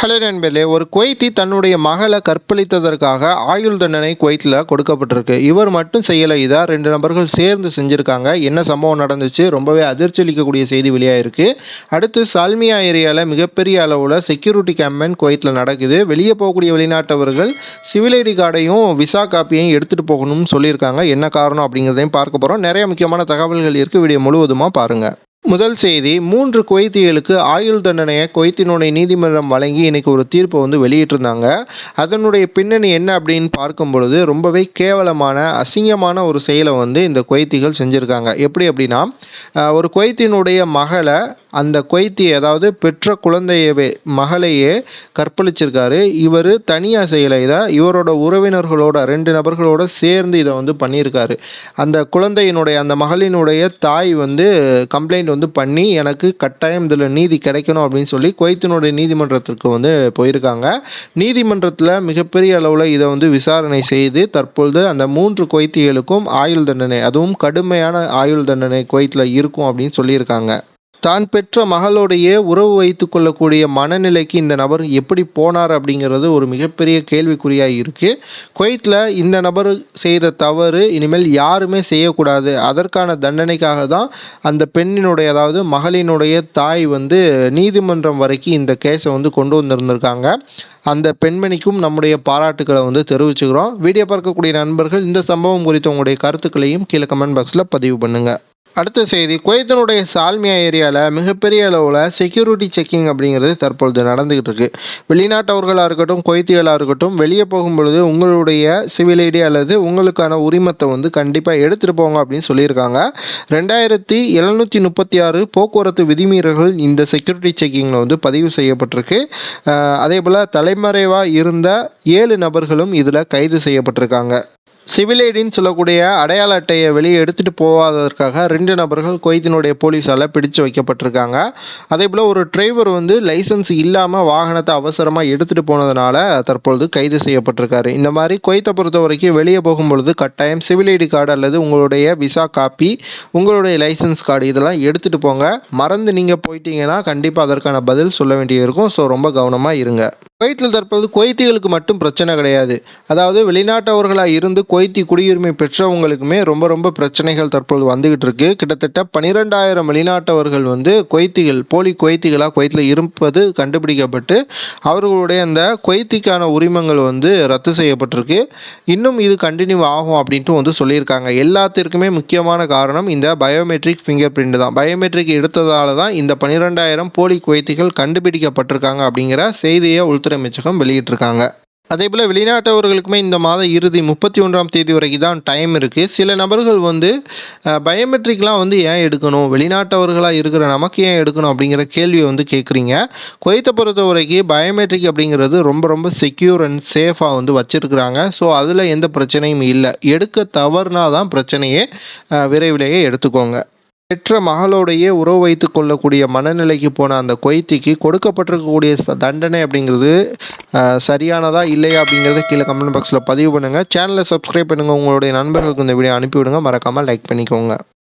Hello நண்பர்களே ஒரு Kuwaiti தன்னுடைய மகளை கற்பழித்ததற்காக ஆயுள் தண்டனை குவைத்தில் கொடுக்கப்பட்டிருக்கு. இவர் மட்டும் செய்யலை இதாக ரெண்டு நபர்கள் சேர்ந்து செஞ்சுருக்காங்க. என்ன சம்பவம் நடந்துச்சு? ரொம்பவே அதிர்ச்சி அளிக்கக்கூடிய செய்தி வெளியாயிருக்கு. அடுத்து சால்மியா ஏரியாவில் மிகப்பெரிய அளவில் செக்யூரிட்டி கேம்பெயின் குவைத்தில் நடக்குது. வெளியே போகக்கூடிய வெளிநாட்டவர்கள் சிவில் ஐடி கார்டையும் விசா காப்பியையும் எடுத்துகிட்டு போகணும்னு சொல்லியிருக்காங்க. என்ன காரணம் அப்படிங்கிறதையும் பார்க்க போகிறோம் நிறைய முக்கியமான தகவல்கள் இருக்குது வீடியோ முழுவதுமாக பாருங்கள் முதல் செய்தி மூன்று குவைத்திகளுக்கு ஆயுள் தண்டனையை குவைத்தினுடைய நீதிமன்றம் வழங்கி இன்னைக்கு ஒரு தீர்ப்பை வந்து வெளியிட்டிருந்தாங்க. அதனுடைய பின்னணி என்ன அப்படின்னு பார்க்கும் பொழுது ரொம்பவே கேவலமான அசிங்கமான ஒரு செயலை வந்து இந்த குவைத்திகள் செஞ்சுருக்காங்க. எப்படி அப்படின்னா ஒரு குவைத்தினுடைய மகளை அந்த கொய்த்தி அதாவது பெற்ற குழந்தையவே மகளையே கற்பழிச்சிருக்காரு. இவர் தனியாக செய்யலை இதை இவரோட உறவினர்களோட ரெண்டு நபர்களோட சேர்ந்து இதை வந்து பண்ணியிருக்காரு. அந்த குழந்தையினுடைய அந்த மகளினுடைய தாய் வந்து கம்ப்ளைண்ட் வந்து பண்ணி எனக்கு கட்டாயம் இதில் நீதி கிடைக்கணும் அப்படின்னு சொல்லி குவைத்தினுடைய நீதிமன்றத்திற்கு வந்து போயிருக்காங்க. நீதிமன்றத்தில் மிகப்பெரிய அளவில் இதை வந்து விசாரணை செய்து தற்பொழுது அந்த மூன்று குவைத்திகளுக்கும் ஆயுள் தண்டனை அதுவும் கடுமையான ஆயுள் தண்டனை குவைத்தில் இருக்கும் அப்படின்னு சொல்லியிருக்காங்க. தான் பெற்ற மகளோடையே உறவு வைத்து கொள்ளக்கூடிய மனநிலைக்கு இந்த நபர் எப்படி போனார் அப்படிங்கிறது ஒரு மிகப்பெரிய கேள்விக்குறியாக இருக்குது குவைத்தில் இந்த நபர் செய்த தவறு இனிமேல் யாருமே செய்யக்கூடாது. அதற்கான தண்டனைக்காக தான் அந்த பெண்ணினுடைய அதாவது மகளினுடைய தாய் வந்து நீதிமன்றம் வரைக்கும் இந்த கேஸை வந்து கொண்டு வந்திருந்திருக்காங்க. அந்த பெண்மணிக்கும் நம்முடைய பாராட்டுக்களை வந்து தெரிவிச்சுக்கிறோம். வீடியோ பார்க்கக்கூடிய நண்பர்கள் இந்த சம்பவம் குறித்த உங்களுடைய கருத்துக்களையும் கீழே கமெண்ட் பாக்ஸில் பதிவு பண்ணுங்கள் அடுத்த செய்தி குவைத்தினுடைய சால்மியா ஏரியாவில் மிகப்பெரிய அளவில் செக்யூரிட்டி செக்கிங் அப்படிங்கிறது தற்பொழுது நடந்துக்கிட்டு இருக்கு. வெளிநாட்டவர்களாக இருக்கட்டும் குவைத்திகளாக இருக்கட்டும் வெளியே போகும்பொழுது உங்களுடைய சிவில் ஐடி அல்லது உங்களுக்கான உரிமத்தை வந்து கண்டிப்பாக எடுத்துகிட்டு போங்க அப்படின்னு சொல்லியிருக்காங்க. ரெண்டாயிரத்தி எழுநூற்றி முப்பத்தி ஆறு போக்குவரத்து விதிமீறல்கள் இந்த செக்யூரிட்டி செக்கிங்கில் வந்து பதிவு செய்யப்பட்டிருக்கு. அதே போல் தலைமறைவாக இருந்த ஏழு நபர்களும் இதில் கைது செய்யப்பட்டிருக்காங்க. சிவில் ஐடின்னு சொல்லக்கூடிய அடையாள அட்டையை வெளியே எடுத்துகிட்டு போகாததற்காக ரெண்டு நபர்கள் கொய்தினுடைய போலீஸால் பிடிச்சு வைக்கப்பட்டிருக்காங்க. அதே போல் ஒரு டிரைவர் வந்து லைசன்ஸ் இல்லாமல் வாகனத்தை அவசரமாக எடுத்துகிட்டு போனதுனால தற்பொழுது கைது செய்யப்பட்டிருக்காரு. இந்த மாதிரி கொய்த்தை பொறுத்த வரைக்கும் வெளியே போகும்பொழுது கட்டாயம் சிவில் ஐடி கார்டு அல்லது உங்களுடைய விசா காப்பி உங்களுடைய லைசன்ஸ் கார்டு இதெல்லாம் எடுத்துகிட்டு போங்க. மறந்து நீங்கள் போயிட்டீங்கன்னா கண்டிப்பாக அதற்கான பதில் சொல்ல வேண்டியிருக்கும். ஸோ ரொம்ப கவனமாக இருங்க. குவைத்தில் தற்போது குவைத்திகளுக்கு மட்டும் பிரச்சனை கிடையாது. அதாவது வெளிநாட்டவர்களாக இருந்து குவைத்தி குடியுரிமை பெற்றவங்களுக்குமே ரொம்ப ரொம்ப பிரச்சனைகள் தற்போது வந்துகிட்டு இருக்கு. கிட்டத்தட்ட பனிரெண்டாயிரம் வெளிநாட்டவர்கள் வந்து குவைத்திகள் போலி குவைத்திகளாக குவைத்தில் இருப்பது கண்டுபிடிக்கப்பட்டு அவர்களுடைய அந்த குவைத்திக்கான உரிமங்கள் வந்து ரத்து செய்யப்பட்டிருக்கு. இன்னும் இது கண்டினியூ ஆகும் அப்படின்ட்டு வந்து சொல்லியிருக்காங்க. எல்லாத்திற்குமே முக்கியமான காரணம் இந்த பயோமெட்ரிக் ஃபிங்கர் பிரிண்ட் தான். பயோமெட்ரிக் எடுத்ததால தான் இந்த பனிரெண்டாயிரம் போலி குவைத்திகள் கண்டுபிடிக்கப்பட்டிருக்காங்க அப்படிங்கிற செய்தியை உள்துறை அமைச்சகம் வெளியிட்டிருக்காங்க. அதே போல் வெளிநாட்டவர்களுக்குமே இந்த மாத இறுதி முப்பத்தி ஒன்றாம் தேதி வரைக்கும் தான் டைம் இருக்குது சில நபர்கள் வந்து பயோமெட்ரிக்லாம் வந்து ஏன் எடுக்கணும்? வெளிநாட்டவர்களாக இருக்கிற நமக்கு ஏன் எடுக்கணும்? அப்படிங்கிற கேள்வியை வந்து கேட்குறீங்க குவைத்தை பொறுத்த வரைக்கும் பயோமெட்ரிக் அப்படிங்கிறது ரொம்ப ரொம்ப செக்யூர் அண்ட் சேஃபாக வந்து வச்சுருக்குறாங்க. ஸோ அதில் எந்த பிரச்சனையும் இல்லை. எடுக்க தவறுனா தான் பிரச்சனையே விரைவிலேயே எடுத்துக்கோங்க. பெற்ற மகளோடையே உறவு வைத்து கொள்ளக்கூடிய மனநிலைக்கு போன அந்த கொய்த்திக்கு கொடுக்கப்பட்டிருக்கக்கூடிய தண்டனை அப்படிங்கிறது சரியானதா இல்லையா அப்படிங்கிறத கீழே கமெண்ட் பாக்ஸில் பதிவு பண்ணுங்கள் சேனலை சப்ஸ்கிரைப் பண்ணுங்கள் உங்களுடைய நண்பர்களுக்கு இந்த வீடியோ அனுப்பிவிடுங்க. மறக்காமல் லைக் பண்ணிக்கோங்க.